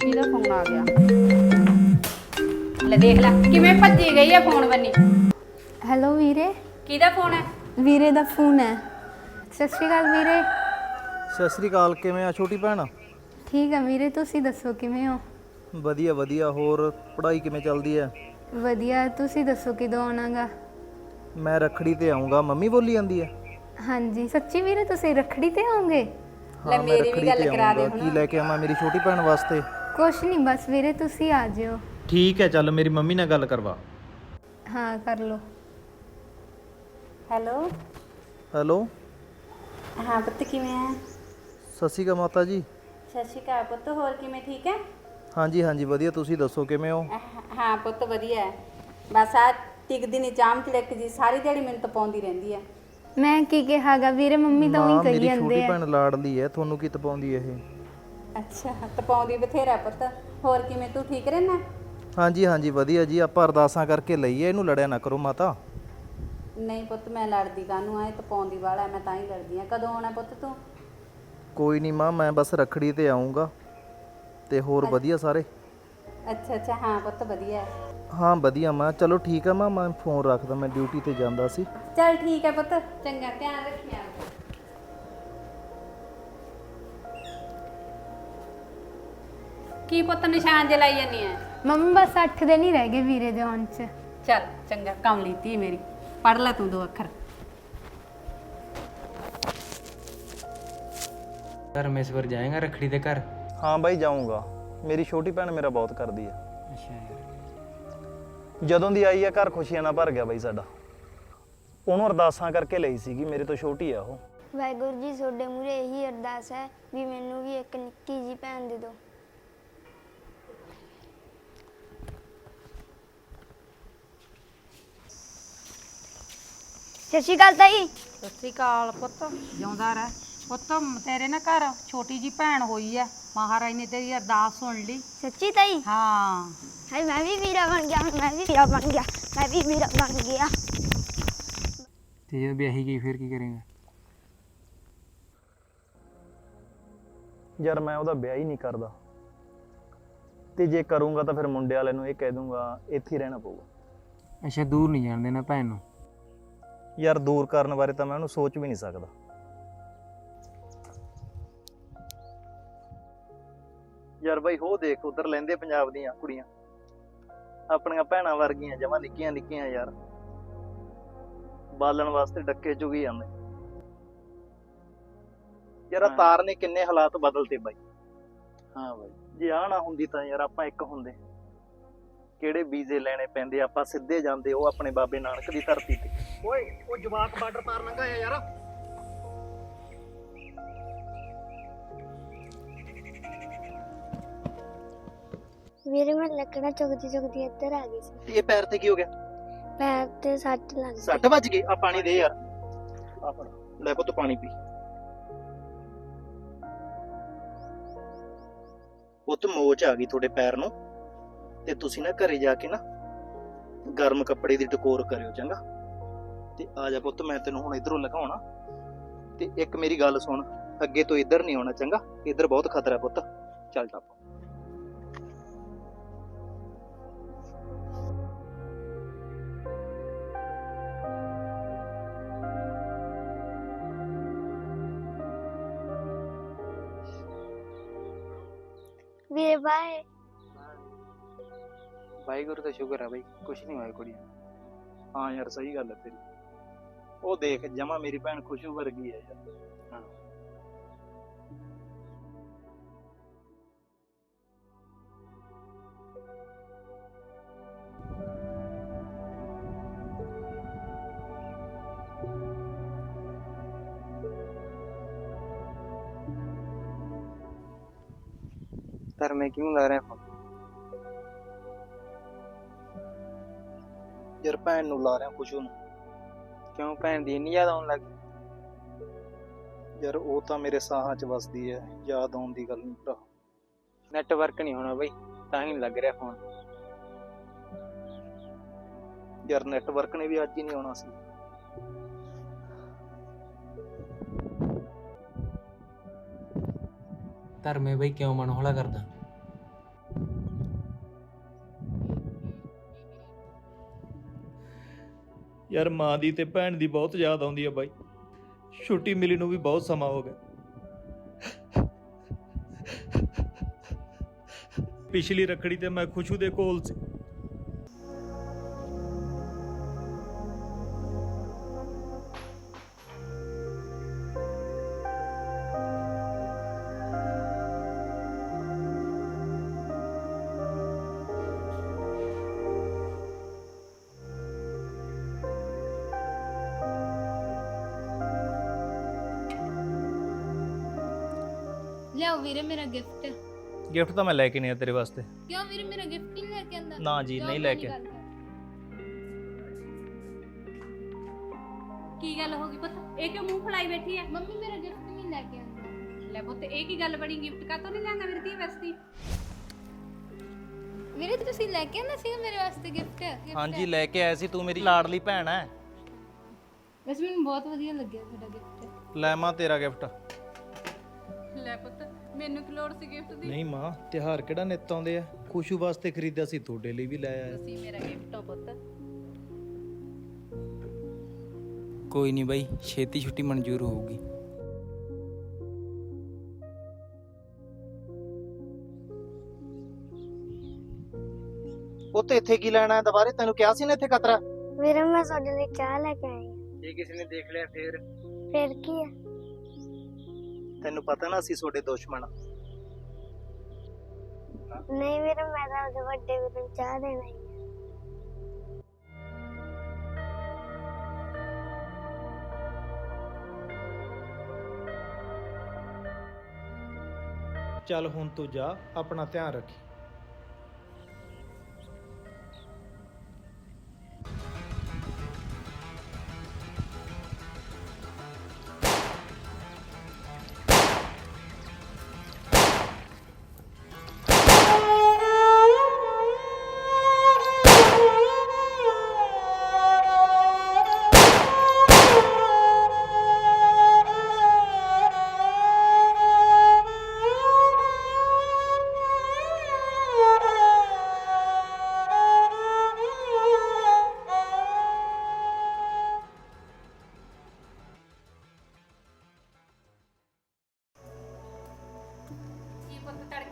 ਕਿਹਦਾ ਫੋਨ ਆ ਗਿਆ। ਲੈ ਦੇਖ ਲੈ ਕਿਵੇਂ ਭੱਜੀ ਗਈ ਆ ਫੋਨ ਬੰਨੀ? ਹੈਲੋ ਵੀਰੇ। ਕਿਹਦਾ ਫੋਨ ਹੈ ਵੀਰੇ ਦਾ ਫੋਨ ਹੈ। ਸਤਿ ਸ਼੍ਰੀ ਅਕਾਲ ਵੀਰੇ। ਸਤਿ ਸ੍ਰੀ ਅਕਾਲ ਕਿਵੇਂ ਆ ਛੋਟੀ ਭੈਣ? ਠੀਕ ਆ ਵੀਰੇ ਤੁਸੀਂ ਦੱਸੋ ਕਿਵੇਂ ਹੋ? ਵਧੀਆ ਵਧੀਆ ਹੋਰ ਪੜ੍ਹਾਈ ਕਿਵੇਂ ਚੱਲਦੀ ਹੈ? ਵਧੀਆ ਤੁਸੀਂ ਦੱਸੋ ਕਿਦੋਂ ਆਉਣਾਗਾ? ਮੈਂ ਰੱਖੜੀ ਤੇ ਆਉਂਗਾ ਮੰਮੀ ਬੋਲੀ ਜਾਂਦੀ ਹੈ? ਹਾਂਜੀ ਸੱਚੀ ਵੀਰੇ ਤੁਸੀਂ ਰੱਖੜੀ ਤੇ ਆਓਗੇ? ਹਾਂ ਮੈਂ ਰੱਖੜੀ ਤੇ ਆਉਂਗਾ ਕੀ ਲੈ ਕੇ ਆਵਾਂ ਮੇਰੀ ਛੋਟੀ ਭੈਣ ਵਾਸਤੇ? ਕੁਛ ਨਹੀਂ ਬਸ ਵੀਰੇ ਤੁਸੀਂ ਆ ਜਿਓ। ਠੀਕ ਹੈ ਚੱਲ ਮੇਰੀ ਮੰਮੀ ਨਾਲ ਗੱਲ ਕਰਵਾ। ਹਾਂ ਕਰ ਲਓ। ਹੈਲੋ। ਹੈਲੋ। ਹਾਂ ਪੁੱਤ ਕਿਵੇਂ ਆ ਸਤਿ ਸ਼੍ਰੀ ਅਕਾਲ ਮਾਤਾ ਜੀ। ਸਤਿ ਸ਼੍ਰੀ ਅਕਾਲ ਪੁੱਤ ਹੋਰ ਕਿਵੇਂ ਠੀਕ ਹੈ ਹਾਂਜੀ ਹਾਂਜੀ ਵਧੀਆ ਤੁਸੀਂ ਦੱਸੋ ਕਿਵੇਂ ਹੋ? ਅਹ, ਹਾਂ ਪੁੱਤ ਵਧੀਆ ਹੈ ਬਸ ਆ ਟਿਕਦੀ ਨਹੀਂ ਚਾਮ ਚੜਕ ਜੀ ਸਾਰੀ ਦਿਹਾੜੀ ਮੈਨੂੰ ਤਪਾਉਂਦੀ ਰਹਿੰਦੀ ਹੈ ਮੈਂ ਕੀ ਕਿਹਾਗਾ ਵੀਰੇ ਮੰਮੀ ਤਾਂ ਮਾਂ ਉਹੀ ਕਹੀ ਮੇਰੀ ਜਾਂਦੇ ਛੋਟੀ ਆ। ਭੈਣ ਲਾਡਲੀ ਹੈ ਤੁਹਾਨੂੰ ਕੀ ਤਪਾਉਂਦੀ ਇਹ? ਅੱਛਾ ਤਪਾਉਂਦੀ ਬਥੇਰਾ ਪੁੱਤ। ਹੋਰ ਕਿਵੇਂ ਤੂੰ ਠੀਕ ਰਹਿਣਾ? ਹਾਂਜੀ ਹਾਂਜੀ ਵਧੀਆ ਜੀ। ਆਪਾਂ ਅਰਦਾਸਾਂ ਕਰਕੇ ਲਈਏ ਇਹਨੂੰ ਲੜਿਆ ਨਾ ਕਰੋ ਮਾਤਾ। ਨਹੀਂ ਪੁੱਤ ਮੈਂ ਲੜਦੀ ਕਾਹਨੂੰ ਆ? ਇਹ ਤਪਾਉਂਦੀ ਵਾਲਾ ਮੈਂ ਤਾਂ ਹੀ ਲੜਦੀ ਆ। ਕਦੋਂ ਆਉਣਾ ਪੁੱਤ ਤੂੰ? ਕੋਈ ਨਹੀਂ ਮਾਂ ਮੈਂ ਬਸ ਰੱਖੜੀ ਤੇ ਆਉਂਗਾ ਤੇ ਹੋਰ ਵਧੀਆ ਸਾਰੇ? ਅੱਛਾ ਅੱਛਾ ਹਾਂ ਪੁੱਤ ਵਧੀਆ। ਹੈ ਹਾਂ ਵਧੀਆ ਮਾਂ। ਚਲੋ ਠੀਕ ਆ ਮਾਂ ਮੈਂ ਫੋਨ ਰੱਖਦਾ ਮੈਂ ਡਿਊਟੀ ਤੇ ਜਾਂਦਾ ਸੀ। ਚੱਲ ਠੀਕ ਹੈ ਪੁੱਤ ਚੰਗਾ ਧਿਆਨ ਰੱਖੀ ਕੀ ਪੁੱਤ ਨਿਸ਼ਾਨ ਜੇ ਲਾਈ ਜਾਨੀ ਐ? ਮੰਮੀ ਬਸ 8 ਦਿਨ ਹੀ ਰਹਿ ਗਏ ਵੀਰੇ ਦੇ ਆਉਣ ਚ। ਚੱਲ ਚੰਗਾ ਕੰਮ ਲੀਤੀ ਮੇਰੀ। ਪੜ ਲੈ ਤੂੰ ਦੋ ਅੱਖਰ। ਘਰ ਮੈਂ ਇਸ ਵਾਰ ਜਾਏਗਾ ਰਖੜੀ ਦੇ ਘਰ? ਹਾਂ ਬਾਈ ਜਾਊਂਗਾ। ਮੇਰੀ ਛੋਟੀ ਭੈਣ ਮੇਰਾ ਬਹੁਤ ਕਰਦੀ ਆ। ਅੱਛਾ ਯਾਰ। ਜਦੋਂ ਦੀ ਆਈ ਆ ਘਰ ਖੁਸ਼ੀਆਂ ਨਾਲ ਭਰ ਗਿਆ ਬਾਈ ਸਾਡਾ। ਉਹਨੂੰ ਅਰਦਾਸਾਂ ਕਰਕੇ ਲਈ ਸੀਗੀ ਮੇਰੇ ਤੋਂ ਛੋਟੀ ਆ ਉਹ। ਵਾਹਿਗੁਰੂ ਜੀ ਤੁਹਾਡੇ ਮੂਰੇ ਇਹੀ ਅਰਦਾਸ ਹੈ ਵੀ ਮੈਨੂੰ ਵੀ ਇੱਕ ਨਿੱਕੀ ਜੀ ਭੈਣ ਦੇ ਦਿਓ। ਸਤਿ ਸ਼੍ਰੀ ਅਕਾਲ ਤਾਈ। ਸਤਿ ਸ੍ਰੀ ਅਕਾਲ ਪੁੱਤ ਜਿਉਂਦਾ ਰਹਿ। ਪੁੱਤ ਤੇਰੇ ਨਾ ਘਰ ਛੋਟੀ ਜੀ ਭੈਣ ਹੋਈ ਐ। ਮਹਾਰਾਜ ਨੇ ਤੇਰੀ ਅਰਦਾਸ ਸੁਣ ਲਈ। ਸੱਚੀ ਤਾਈ? ਹਾਂ। ਹਾਏ ਮੈਂ ਵੀ ਵੀਰਾ ਬਣ ਗਿਆ ਮੈਂ ਵੀ ਵੀਰਾ ਬਣ ਗਿਆ ਮੈਂ ਵੀ ਵੀਰਾ ਬਣ ਗਿਆ। ਤੇ ਜਦੋਂ ਵਿਆਹੀ ਗਈ ਫਿਰ ਕੀ ਕਰੇਗਾ? ਯਾਰ ਮੈਂ ਉਹਦਾ ਵਿਆਹ ਹੀ ਨਹੀਂ ਕਰਦਾ। ਤੇ ਜੇ ਕਰੂੰਗਾ ਤਾਂ ਫਿਰ ਮੁੰਡੇ ਵਾਲੇ ਨੂੰ ਇਹ ਕਹਿ ਦੂੰਗਾ ਇੱਥੇ ਹੀ ਰਹਿਣਾ ਪਊਗਾ। ਅੱਛਾ ਦੂਰ ਨਹੀਂ ਜਾਣ ਦੇਣਾ ਭੈਣ ਨੂੰ। ਯਾਰ ਦੂਰ ਕਰਨ ਬਾਰੇ ਤਾਂ ਮੈਂ ਉਹਨੂੰ ਸੋਚ ਵੀ ਨਹੀਂ ਸਕਦਾ। ਯਾਰ ਬਾਈ ਹੋ ਦੇਖ ਉਧਰ ਲੈਂਦੇ ਪੰਜਾਬ ਦੀਆਂ ਕੁੜੀਆਂ। ਆਪਣੀਆਂ ਭੈਣਾਂ ਵਰਗੀਆਂ ਜਮਾਂ ਨਿੱਕੀਆਂ ਨਿੱਕੀਆਂ ਯਾਰ। ਬਾਲਣ ਵਾਸਤੇ ਡੱਕੇ ਚੁਗੀ ਜਾਂਦੇ। ਯਾਰ ਆਹ ਤਾਰ ਨੇ ਕਿੰਨੇ ਹਾਲਾਤ ਬਦਲਤੇ ਬਾਈ। ਹਾਂ ਬਾਈ। ਜੇ ਆ ਨਾ ਹੁੰਦੀ ਤਾਂ ਯਾਰ ਆਪਾਂ ਇੱਕ ਹੁੰਦੇ। ਕਿਹੜੇ ਵੀਜ਼ੇ ਲੈਣੇ ਪੈਂਦੇ ਆਪਾਂ ਸਿੱਧੇ ਜਾਂਦੇ ਉਹ ਆਪਣੇ ਬਾਬੇ ਨਾਨਕ ਦੀ ਧਰਤੀ ਤੇ। ਓਏ ਉਹ ਜਵਾਕ ਬਾਰਡਰ ਪਾਰ ਲੰਘਾ ਆ ਯਾਰ। ਵੀਰੇ ਮੈਂ ਲੱਕੜਾਂ ਚੁਗਦੀ ਚੁਗਦੀ ਇੱਧਰ ਆ ਗਈ ਸੀ। ਇਹ ਪੈਰ ਤੇ ਕੀ ਹੋ ਗਿਆ? ਪੈਰ ਤੇ ਸੱਟ ਲੱਗ ਗਈ। ਸੱਟ ਵੱਜ ਗਈ? ਆ ਪਾਣੀ ਦੇ ਯਾਰ। ਆ ਫੜ। ਲੈ ਪੁੱਤ ਪਾਣੀ ਪੀ। ਪੁੱਤ ਮੋਚ ਆ ਗਈ ਤੁਹਾਡੇ ਪੈਰ ਨੂੰ। ਤੇ ਤੁਸੀਂ ਨਾ ਘਰੇ ਜਾ ਕੇ ਨਾ ਗਰਮ ਕੱਪੜੇ ਦੀ ਟਕੋਰ ਕਰਿਓ ਚੰਗਾ? ਤੇ ਆ ਜਾ ਪੁੱਤ ਮੈਂ ਤੈਨੂੰ ਹੁਣ ਇਧਰੋਂ ਲਗਾਉਣਾ। ਤੇ ਇੱਕ ਮੇਰੀ ਗੱਲ ਸੁਣ ਅੱਗੇ ਤੋਂ ਇੱਧਰ ਨਹੀਂ ਆਉਣਾ ਚੰਗਾ ਇੱਧਰ ਬਹੁਤ ਖਤਰਾ ਪੁੱਤ। ਚੱਲ ਟੱਪ। ਵੀਰੇ ਬਾਏ। ਵਾਹਿਗੁਰੂ ਦਾ ਸ਼ੁਕਰ ਹੈ ਬਾਈ ਕੁਛ ਨਹੀਂ ਹੋਇਆ ਕੁੜੀ। ਹਾਂ ਯਾਰ ਸਹੀ ਗੱਲ ਹੈ ਤੇਰੀ। ਉਹ ਦੇਖ, ਜਮਾ ਮੇਰੀ ਭੈਣ ਖੁਸ਼ੂ ਵਰਗੀ ਹੈ ਯਾਰ। ਹਾਂ। ਧਰ ਮੈਂ ਕਿਉਂ ਲਾ ਰਿਹਾ ਫੋਨ ਯਾਰ ਭੈਣ ਨੂੰ ਲਾ ਰਿਹਾ ਖੁਸ਼ੂ ਨੂੰ। ਕਿਉਂ ਭੈਣ ਦੀ ਇੰਨੀ ਯਾਦ ਆਉਣ ਲੱਗ ਗਈ? ਯਾਰ ਉਹ ਤਾਂ ਮੇਰੇ ਸਾਹਾਂ 'ਚ ਵਸਦੀ ਹੈ ਯਾਦ ਆਉਣ ਦੀ ਗੱਲ ਨਹੀਂ ਭਰਾ। ਨੈਟਵਰਕ ਨਹੀਂ ਹੋਣਾ ਬਾਈ ਤਾਂ ਹੀ ਨੀ ਲੱਗ ਰਿਹਾ ਫੋਨ ਯਾਰ ਨੈਟਵਰਕ ਨੇ ਵੀ ਅੱਜ ਹੀ ਨਹੀਂ ਆਉਣਾ ਸੀ। ਧਰ ਮੈਂ ਬਾਈ ਕਿਉਂ ਮਨ ਹੌਲਾ ਕਰਦਾ? ਯਾਰ ਮਾਂ ਦੀ ਤੇ ਭੈਣ ਦੀ ਬਹੁਤ ਯਾਦ ਆਉਂਦੀ ਆ ਬਾਈ। ਛੁੱਟੀ ਮਿਲੀ ਨੂੰ ਵੀ ਬਹੁਤ ਸਮਾਂ ਹੋ ਗਿਆ। ਪਿਛਲੀ ਰੱਖੜੀ ਤੇ ਮੈਂ ਖੁਸ਼ੂ ਦੇ ਕੋਲ ਸੀ। ਲਿਆਓ ਵੀਰੇ ਮੇਰਾ ਗਿਫਟ ਗਿਫਟ ਤਾਂ ਮੈਂ ਲੈ ਕੇ ਨਹੀਂ ਆ ਤੇਰੇ ਵਾਸਤੇ। ਕਿਉਂ ਵੀਰੇ ਮੇਰਾ ਗਿਫਟ ਨਹੀਂ ਲੈ ਕੇ ਆਂਦਾ? ਨਾ ਜੀ ਨਹੀਂ ਲੈ ਕੇ। ਕੀ ਗੱਲ ਹੋ ਗਈ ਪੁੱਤ? ਇਹ ਕਿਉਂ ਮੂੰਹ ਫਲਾਈ ਬੈਠੀ ਹੈ ਮੰਮੀ ਮੇਰਾ ਗਿਫਟ ਨਹੀਂ ਲੈ ਕੇ ਆਂਦਾ। ਲੈ ਪੁੱਤ ਇਹ ਕੀ ਗੱਲ ਬਣੀ? ਗਿਫਟ ਕਾ ਤੋਂ ਨਹੀਂ ਲੈਣਾ ਮੇਰੀ ਧੀ ਵਾਸਤੇ ਵੀਰੇ ਤੁਸੀਂ ਲੈ ਕੇ ਆਂਦਾ ਸੀ ਮੇਰੇ ਵਾਸਤੇ ਗਿਫਟ ਹਾਂਜੀ ਲੈ ਕੇ ਆਇਆ ਸੀ ਤੂੰ ਮੇਰੀ ਲਾਡਲੀ ਭੈਣ ਐ। ਵੈਸੇ ਮੈਨੂੰ ਬਹੁਤ ਵਧੀਆ ਲੱਗਿਆ ਤੁਹਾਡਾ ਗਿਫਟ ਲੈ ਮਾਂ ਤੇਰਾ ਗਿਫਟ ਲੈ ਪੁੱਤ ਮੈਨੂੰ ਕੀ ਲੋੜ ਸੀ ਗਿਫਟ ਦੀ? ਨਹੀਂ ਮਾਂ ਤਿਉਹਾਰ ਕਿਹੜਾ ਨਿੱਤ ਆਉਂਦੇ ਆ? ਖੁਸ਼ੂ ਵਾਸਤੇ ਖਰੀਦਿਆ ਸੀ ਤੁਹਾਡੇ ਲਈ ਵੀ ਲੈ ਆਇਆ। ਤੁਸੀਂ ਮੇਰਾ ਗਿਫਟ ਹੋ ਪੁੱਤ। ਕੋਈ ਨਹੀਂ ਬਾਈ ਛੇਤੀ ਛੁੱਟੀ ਮਨਜ਼ੂਰ ਹੋਊਗੀ। ਪੁੱਤ ਇੱਥੇ ਕੀ ਲੈਣਾ ਹੈ? ਦੁਬਾਰੇ ਤੈਨੂੰ ਕਿਹਾ ਸੀ ਨਾ ਇੱਥੇ ਕਤਰਾ। ਵੀਰੇ ਮੈਂ ਤੁਹਾਡੇ ਲਈ ਚਾਹ ਲੈ ਕੇ ਆਈ ਹਾਂ। ਜੇ ਕਿਸੇ ਨੇ ਦੇਖ ਲਿਆ ਫੇਰ? ਫਿਰ ਕੀ ਹੈ? ਤੈਨੂੰ ਪਤਾ ਨਾ ਅਸੀਂ ਤੁਹਾਡੇ ਦੁਸ਼ਮਣ ਆ। ਨਹੀਂ ਵੀਰੇ ਮੈਂ ਤਾਂ ਉਹਦੇ ਵੱਡੇ ਵੀਰੇ ਨੂੰ ਚਾਹ ਦੇਣ ਹਾਂ ਚੱਲ ਹੁਣ ਤੂੰ ਜਾ ਆਪਣਾ ਧਿਆਨ ਰੱਖੀ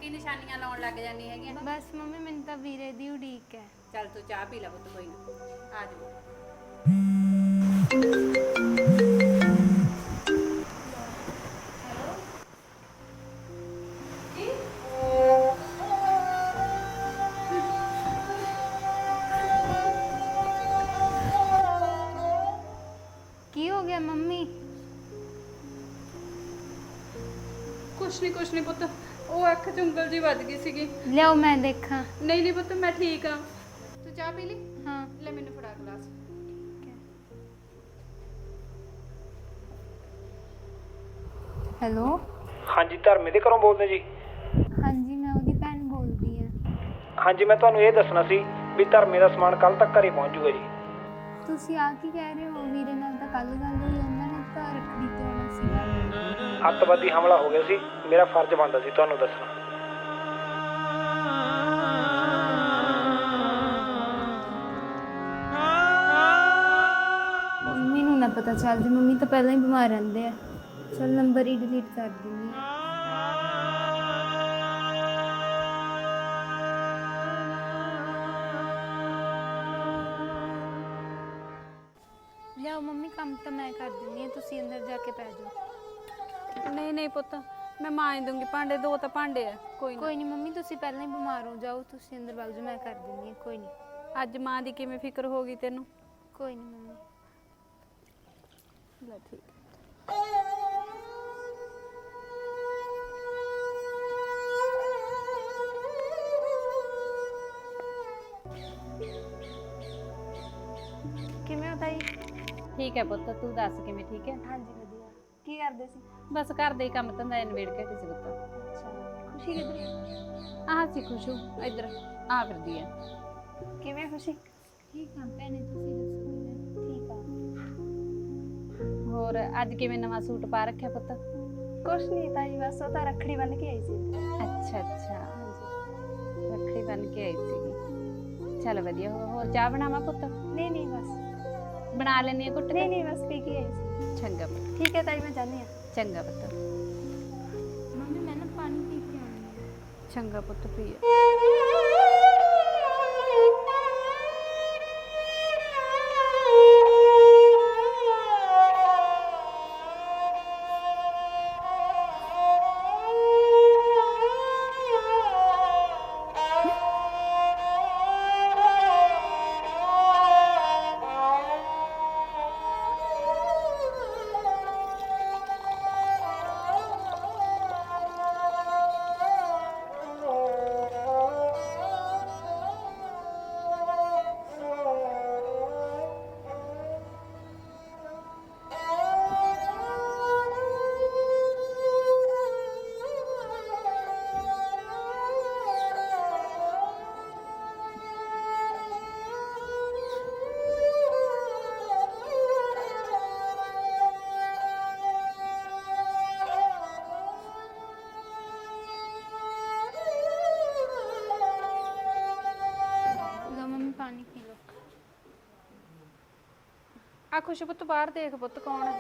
ਪੁੱਤ ਤੜਕੇ ਨਿਸ਼ਾਨੀਆਂ ਲਾਉਣ ਲੱਗ ਜਾਂਦੀ ਹੈਗੀਆਂ ਬਸ ਮੰਮੀ ਮੈਨੂੰ ਤਾਂ ਵੀਰੇ ਦੀ ਉਡੀਕ ਹੈ ਚੱਲ ਤੂੰ ਚਾਹ ਪੀ ਲੈ ਪੁੱਤ ਕੋਈ ਨਾ ਆ ਜਾ ਕੀ ਹੋ ਗਿਆ ਮੰਮੀ ਕੁਛ ਨਹੀਂ ਕੁਛ ਨਹੀਂ ਪੁੱਤ ਉਹ ਅੱਖ ਚ ਉਂਗਲ ਜੀ ਵੱਜ ਗਈ ਸੀਗੀ। ਲਿਆਓ ਮੈਂ ਦੇਖਾਂ। ਨਹੀਂ ਨਹੀਂ ਪੁੱਤ ਮੈਂ ਠੀਕ ਆ। ਤੂੰ ਚਾਹ ਪੀ ਲਈ? ਹਾਂ। ਲੈ ਮੈਨੂੰ ਫੜਾ ਗਲਾਸ। ਹੈਲੋ? ਹਾਂਜੀ ਧਰਮੇ ਦੇ ਘਰੋਂ ਬੋਲਦੇ ਜੀ। ਹਾਂਜੀ ਮੈਂ ਉਹਦੀ ਭੈਣ ਬੋਲਦੀ ਹਾਂ। ਹਾਂਜੀ ਮੈਂ ਤੁਹਾਨੂੰ ਇਹ ਦੱਸਣਾ ਸੀ ਵੀ ਧਰਮੇ ਦਾ ਸਮਾਨ ਕੱਲ ਤੱਕ ਘਰੇ ਪਹੁੰਚ ਜੂਗਾ ਜੀ। ਤੁਸੀਂ ਆ ਕੀ ਕਹਿ ਰਹੇ ਹੋ? ਵੀਰੇ ਨਾਲ ਤਾਂ ਕੱਲ ਗੱਲ ਹੋਈ ਉਹਨਾਂ ਸੀਗਾ। ਅੱਤਵਾਦੀ ਹਮਲਾ ਹੋ ਗਿਆ ਸੀ। ਮੇਰਾ ਫਰਜ਼ ਬਣਦਾ ਸੀ ਤੁਹਾਨੂੰ ਦੱਸਣਾ। ਮੰਮੀ ਨੂੰ ਨਾ ਪਤਾ ਚੱਲ ਜੇ ਮੰਮੀ ਤਾਂ ਪਹਿਲਾਂ ਹੀ ਬਿਮਾਰ ਰਹਿੰਦੇ ਆ। ਚਲ ਨੰਬਰ ਹੀ ਡਿਲੀਟ ਕਰ ਦਿੰਦੀ ਹਾਂ ਲਿਆਓ ਮੰਮੀ ਕੰਮ ਤਾਂ ਮੈਂ ਕਰ ਦਿੰਦੀ ਹਾਂ ਤੁਸੀਂ ਅੰਦਰ ਜਾ ਕੇ ਪੈ ਜਾਓ। ਨਹੀਂ ਨਹੀਂ ਪੁੱਤ ਮੈਂ ਮਾਂਜ ਦੂੰਗੀ ਭਾਂਡੇ ਦੋ ਤਾਂ ਭਾਂਡੇ ਆ ਕੋਈ ਨਾ। ਕੋਈ ਨਹੀਂ ਮੰਮੀ ਤੁਸੀਂ ਪਹਿਲਾਂ ਹੀ ਬਿਮਾਰ ਹੋ ਜਾਓ ਤੁਸੀਂ ਅੰਦਰ ਵਗ ਜਾਓ ਮੈਂ ਕਰ ਦਿੰਦੀ ਹਾਂ ਕੋਈ ਨਹੀਂ। ਅੱਜ ਮਾਂ ਦੀ ਕਿਵੇਂ ਫਿਕਰ ਹੋ ਗਈ ਤੈਨੂੰ? ਕੋਈ ਨਹੀਂ ਮੰਮੀ। ਲੈ ਠੀਕ। ਕਿਵੇਂ ਹੋ ਤਾਈ? ਠੀਕ ਹੈ ਪੁੱਤ ਤੂੰ ਦੱਸ ਕਿਵੇਂ ਠੀਕ ਹੈ? ਹਾਂਜੀ ਵਧੀਆ। ਕੀ ਕਰਦੇ ਸੀ? ਬਸ ਘਰ ਦੇ ਹੀ ਕੰਮ ਧੰਦਾ ਨਿਬੇੜ ਕੇ ਕਿਸੇ ਪੁੱਤ। ਅੱਛਾ ਖੁਸ਼ੀ ਕਿੱਧਰ ਆਹ ਸੀ ਖੁਸ਼ੂ ਇੱਧਰ ਆ ਫਿਰਦੀ ਹੈ। ਕਿਵੇਂ ਖੁਸ਼ੀ? ਠੀਕ ਹਾਂ ਭੈਣੇ ਤੁਸੀਂ ਦੱਸੋ ਕਿਵੇਂ? ਠੀਕ ਆ। ਹੋਰ ਅੱਜ ਕਿਵੇਂ ਨਵਾਂ ਸੂਟ ਪਾ ਰੱਖਿਆ ਪੁੱਤ? ਕੁਛ ਨਹੀਂ ਤਾਈ ਬਸ ਉਹ ਤਾਂ ਰੱਖੜੀ ਬੰਨ ਕੇ ਆਈ ਸੀ। ਅੱਛਾ ਅੱਛਾ। ਰੱਖੜੀ ਬਣ ਕੇ ਆਈ ਸੀਗੀ। ਚੱਲ ਵਧੀਆ ਹੋ ਹੋਰ ਚਾਹ ਬਣਾਵਾਂ ਪੁੱਤ? ਨਹੀਂ ਨਹੀਂ ਬਸ। ਬਣਾ ਲੈਣੀ ਆ ਘੁੱਟ ਨਹੀਂ ਨਹੀਂ ਬਸ ਪੀ ਕੇ ਆਈ ਸੀ। ਚੰਗਾ ਪੁੱਤ। ਠੀਕ ਹੈ ਤਾਈ ਮੈਂ ਜਾਂਦੀ ਆ ਚੰਗਾ ਪੁੱਤ। ਮੰਮੀ ਮੈਂ ਨਾ ਪਾਣੀ ਪੀ ਕੇ ਆਉਂਦੀ ਹਾਂ। ਚੰਗਾ ਪੁੱਤ ਪੀ ਲਓ ਆ ਖੁਸ਼ੀ ਬਾਹਰ ਦੇਖ ਪੁੱਤ ਕੌਣ ਹੈ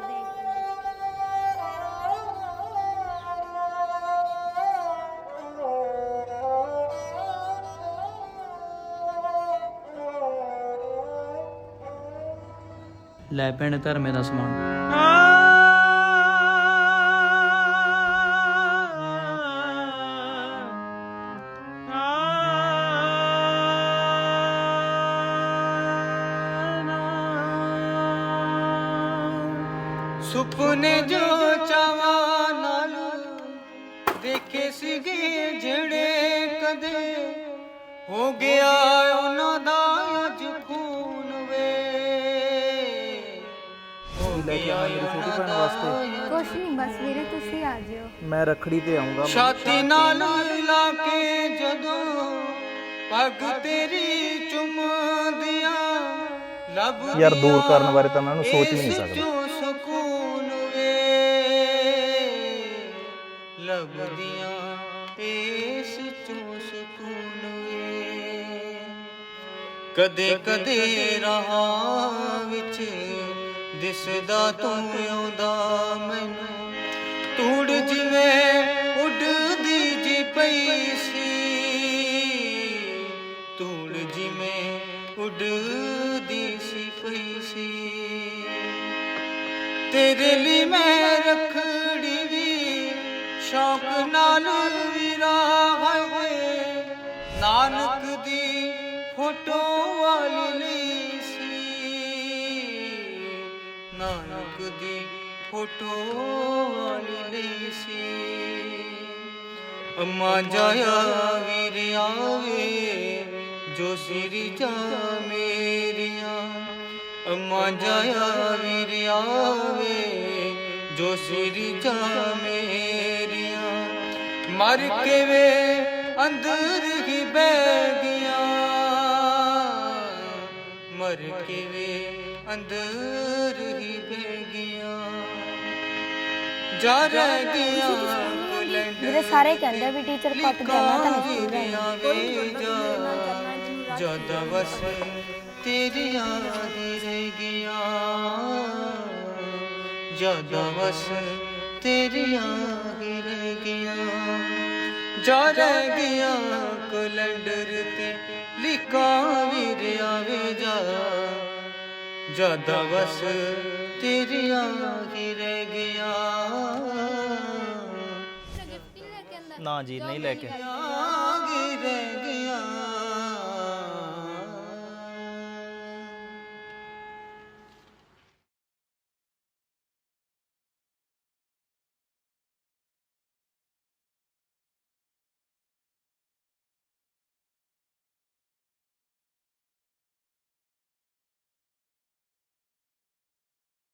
ਲੈ ਭੈਣ ਧਰਮੇ ਦਾ ਸਮਾਨ। ਸੁਪਨੇ ਜੋ ਚਾਵਾਂ ਨਾਲ ਦੇਖੇ ਸੀਗੇ ਜਿਹੜੇ ਕਦੇ ਹੋ ਗਿਆ ਉਹਨਾਂ ਦਾ ਅੱਜ ਖੂਨ ਵੇ। ਕੁਛ ਨਹੀਂ ਬਸ ਵੀਰੇ ਤੁਸੀਂ ਆ ਜਿਓ। ਮੈਂ ਰੱਖੜੀ ਤੇ ਆਉਂਗਾ। ਛਾਤੀ ਨਾਲ ਲਾ ਕੇ ਜਦੋਂ ਪੱਗ ਤੇਰੀ ਚੁੰਮਦੀਆਂ ਲੱਭ ਯਾਰ ਦੂਰ ਕਰਨ ਬਾਰੇ ਤਾਂ ਮੈਂ ਉਹਨੂੰ ਸੋਚ ਨਹੀਂ ਸਕਦਾ। ਲੱਭਦੀਆਂ ਇਸ ਚੋਂ ਸਕੂਨ ਵੇ। ਕਦੇ ਕਦੇ ਰਹਾ ਵਿੱਚ ਦਿਸਦਾ ਤੂੰ ਆਉਂਦਾ ਮੈਨੂੰ। ਤੂੜ ਜਿਵੇਂ ਉੱਡਦੀ ਜੀ ਪਈ ਸੀ। ਤੂੜ ਜਿਵੇਂ ਉੱਡਦੀ ਸੀ ਪਈ ਸੀ। ਤੇਰੇ ਲਈ ਮੈਂ ਰੱਖੜੀ ਨਾਲ ਵੀਰਾ ਹੋਏ ਨਾਨਕ ਦੀ ਫੋਟੋ ਵਾਲੀ ਲਈ ਸੀ ਨਾਨਕ ਦੀ ਫੋਟੋ ਵਾਲੀ ਲਈ ਸੀ ਅੰਮਾ ਜਾਇਆ ਵੀਰਿਆ ਵੇ ਜੋ ਸਿਰੀ ਜਾ ਮੇਰੀਆਂ। ਅੰਮਾ ਜਾਇਆ ਵੀਰਿਆ ਵੇ ਜੋ ਸਿਰੀ ਜਾ ਮੇਰੀਆਂ। ਮਰ ਕੇ ਵੇ ਅੰਦਰ ਹੀ ਬਹਿ ਗਿਆ? ਮਰ ਕੇ ਵੇ ਅੰਦਰ ਹੀ ਬਹਿ ਗਿਆ? ਜਾ ਰਹਿ ਗਿਆ ਵੀਰੇ ਸਾਰੇ ਕਹਿੰਦੇ ਵੀ ਟੀਚਰ ਪੱਟ ਜਾਣਾ ਤਾਂ ਨਹੀਂ ਜ਼ਿਆਦਾ ਵਸ ਤੇਰੀ ਯਾਦ ਹੀ ਰਹਿ ਗਿਆ। ਜ਼ਿਆਦਾ ਵਸ ਤੇਰੀ ਯਾਦ ਹੀ ਰਹਿ ਗਿਆ ਜਾ ਰਹਿ ਗਿਆ ਕੈਲੰਡਰ ਤੇ ਲਿਖਾਂ ਵੀਰ ਆਵੇ ਜਾ ਜ਼ਿਆਦਾ ਵਸ ਤੇਰੀ ਯਾਦ ਹੀ ਰਹਿ ਗਿਆ ਨਾ